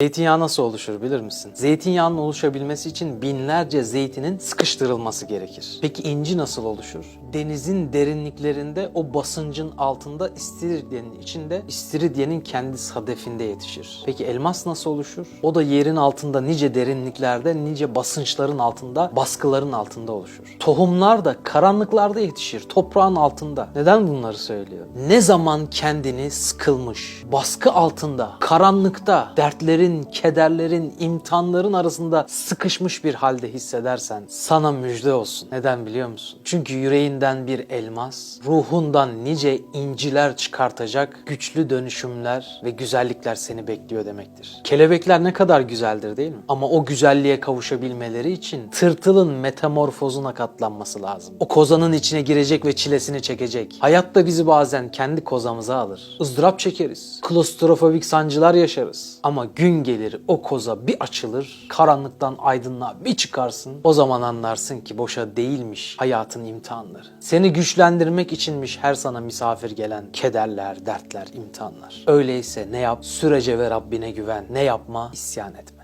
Zeytinyağı nasıl oluşur bilir misin? Zeytinyağının oluşabilmesi için binlerce zeytinin sıkıştırılması gerekir. Peki inci nasıl oluşur? Denizin derinliklerinde o basıncın altında istiridyenin içinde istiridyenin kendi sadefinde yetişir. Peki elmas nasıl oluşur? O da yerin altında nice derinliklerde nice basınçların altında baskıların altında oluşur. Tohumlar da karanlıklarda yetişir toprağın altında. Neden bunları söylüyor? Ne zaman kendini sıkılmış, baskı altında, karanlıkta, dertlerin, kederlerin, imtihanların arasında sıkışmış bir halde hissedersen sana müjde olsun. Neden biliyor musun? Çünkü yüreğinden bir elmas, ruhundan nice inciler çıkartacak güçlü dönüşümler ve güzellikler seni bekliyor demektir. Kelebekler ne kadar güzeldir değil mi? Ama o güzelliğe kavuşabilmeleri için tırtılın metamorfozuna katlanması lazım. O kozanın içine girecek ve çilesini çekecek. Hayat da bizi bazen kendi kozamıza alır. ızdırap çekeriz. Klostrofobik sancılar yaşarız. Ama gelir o koza bir açılır. Karanlıktan aydınlığa bir çıkarsın. O zaman anlarsın ki boşa değilmiş hayatın imtihanları. Seni güçlendirmek içinmiş her sana misafir gelen kederler, dertler, imtihanlar. Öyleyse ne yap? Sürece ve Rabbine güven. Ne yapma? İsyan etme.